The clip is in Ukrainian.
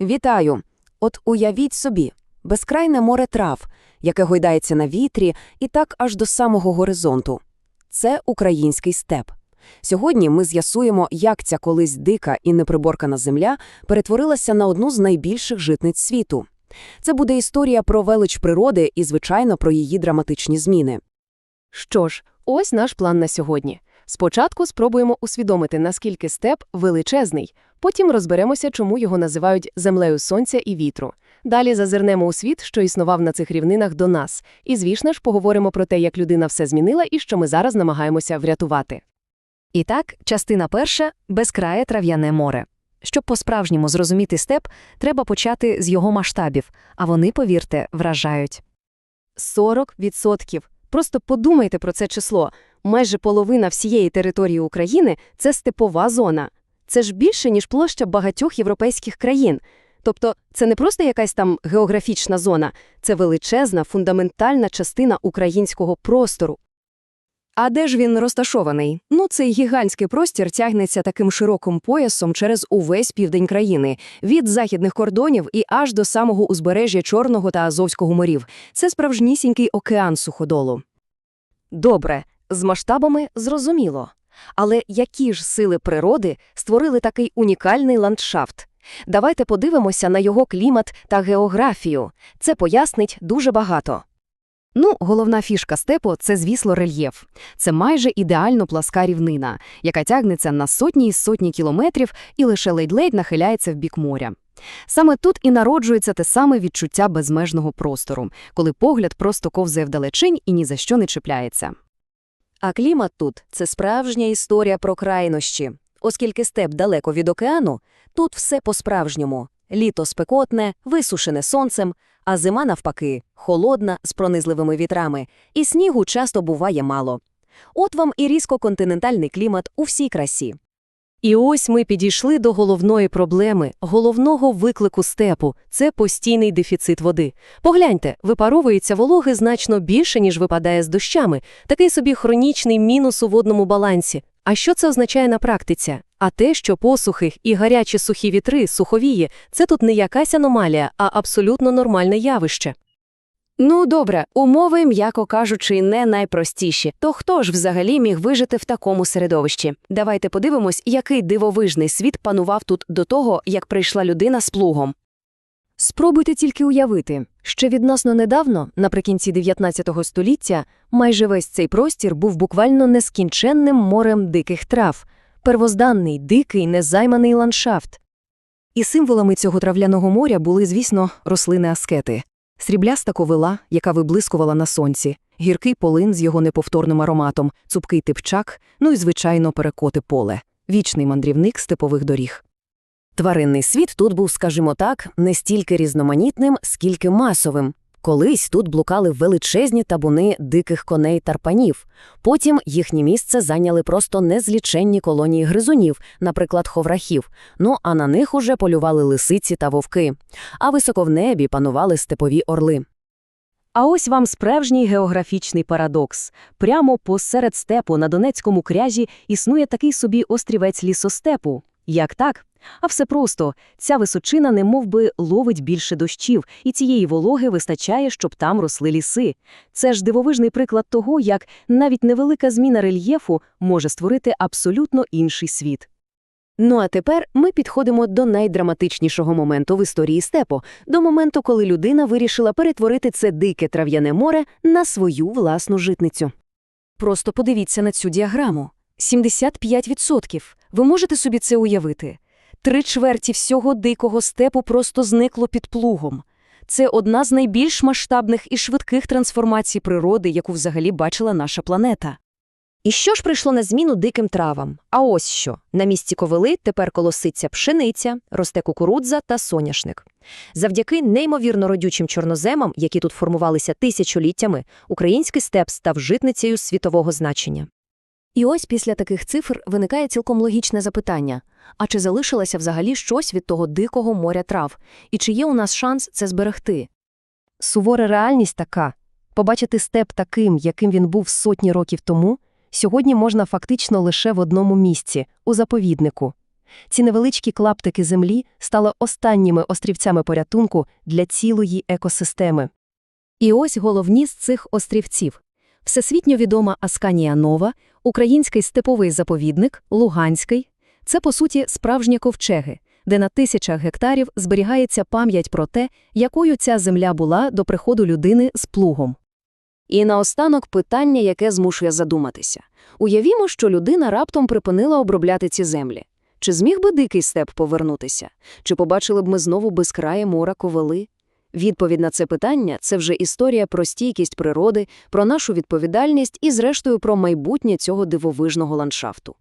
Вітаю! От уявіть собі, безкрайне море трав, яке гойдається на вітрі і так аж до самого горизонту. Це український степ. Сьогодні ми з'ясуємо, як ця колись дика і неприборкана земля перетворилася на одну з найбільших житниць світу. Це буде історія про велич природи і, звичайно, про її драматичні зміни. Що ж, ось наш план на сьогодні. Спочатку спробуємо усвідомити, наскільки степ величезний, потім розберемося, чому його називають землею сонця і вітру. Далі зазирнемо у світ, що існував на цих рівнинах до нас, і, звісно ж, поговоримо про те, як людина все змінила і що ми зараз намагаємося врятувати. І так, частина перша – безкрає трав'яне море. Щоб по-справжньому зрозуміти степ, треба почати з його масштабів, а вони, повірте, вражають. 40%. Просто подумайте про це число. Майже половина всієї території України – це степова зона. Це ж більше, ніж площа багатьох європейських країн. Тобто це не просто якась там географічна зона, це величезна, фундаментальна частина українського простору. А де ж він розташований? Ну, цей гігантський простір тягнеться таким широким поясом через увесь південь країни, від західних кордонів і аж до самого узбережжя Чорного та Азовського морів. Це справжнісінький океан суходолу. Добре, з масштабами зрозуміло. Але які ж сили природи створили такий унікальний ландшафт? Давайте подивимося на його клімат та географію. Це пояснить дуже багато. Ну, головна фішка степу – це, звісно, рельєф. Це майже ідеально пласка рівнина, яка тягнеться на сотні і сотні кілометрів і лише ледь-ледь нахиляється в бік моря. Саме тут і народжується те саме відчуття безмежного простору, коли погляд просто ковзає вдалечінь і ні за що не чіпляється. А клімат тут – це справжня історія про крайнощі. Оскільки степ далеко від океану, тут все по-справжньому. Літо спекотне, висушене сонцем, а зима, навпаки, холодна, з пронизливими вітрами, і снігу часто буває мало. От вам і різко-континентальний клімат у всій красі. І ось ми підійшли до головної проблеми, головного виклику степу – це постійний дефіцит води. Погляньте, випаровується вологи значно більше, ніж випадає з дощами. Такий собі хронічний мінус у водному балансі. А що це означає на практиці? А те, що посухи і гарячі сухі вітри, суховії – це тут не якась аномалія, а абсолютно нормальне явище. Ну, добре, умови, м'яко кажучи, не найпростіші. То хто ж взагалі міг вижити в такому середовищі? Давайте подивимось, який дивовижний світ панував тут до того, як прийшла людина з плугом. Спробуйте тільки уявити, що відносно недавно, наприкінці 19 століття, майже весь цей простір був буквально нескінченним морем диких трав, первозданний, дикий, незайманий ландшафт. І символами цього трав'яного моря були, звісно, рослини-аскети. Срібляста ковила, яка виблискувала на сонці, гіркий полин з його неповторним ароматом, цупкий типчак, ну і, звичайно, перекоти поле, вічний мандрівник степових доріг. Тваринний світ тут був, скажімо так, не стільки різноманітним, скільки масовим. Колись тут блукали величезні табуни диких коней тарпанів. Потім їхнє місце зайняли просто незліченні колонії гризунів, наприклад, ховрахів. Ну а на них уже полювали лисиці та вовки. А високо в небі панували степові орли. А ось вам справжній географічний парадокс. Прямо посеред степу на Донецькому кряжі існує такий собі острівець лісостепу. Як так? А все просто. Ця височина немов би ловить більше дощів, і цієї вологи вистачає, щоб там росли ліси. Це ж дивовижний приклад того, як навіть невелика зміна рельєфу може створити абсолютно інший світ. Ну а тепер ми підходимо до найдраматичнішого моменту в історії степу, до моменту, коли людина вирішила перетворити це дике трав'яне море на свою власну житницю. Просто подивіться на цю діаграму. 75%. Ви можете собі це уявити? Три чверті всього дикого степу просто зникло під плугом. Це одна з найбільш масштабних і швидких трансформацій природи, яку взагалі бачила наша планета. І що ж прийшло на зміну диким травам? А ось що. На місці ковили тепер колоситься пшениця, росте кукурудза та соняшник. Завдяки неймовірно родючим чорноземам, які тут формувалися тисячоліттями, український степ став житницею світового значення. І ось після таких цифр виникає цілком логічне запитання: а чи залишилося взагалі щось від того дикого моря трав? І чи є у нас шанс це зберегти? Сувора реальність така. Побачити степ таким, яким він був сотні років тому, сьогодні можна фактично лише в одному місці – у заповіднику. Ці невеличкі клаптики землі стали останніми острівцями порятунку для цілої екосистеми. І ось головні з цих острівців. Всесвітньо відома Асканія Нова, український степовий заповідник, Луганський. Це, по суті, справжні ковчеги, де на тисячах гектарів зберігається пам'ять про те, якою ця земля була до приходу людини з плугом. І наостанок питання, яке змушує задуматися. Уявімо, що людина раптом припинила обробляти ці землі. Чи зміг би дикий степ повернутися? Чи побачили б ми знову безкрає мора ковели? Відповідь на це питання – це вже історія про стійкість природи, про нашу відповідальність і, зрештою, про майбутнє цього дивовижного ландшафту.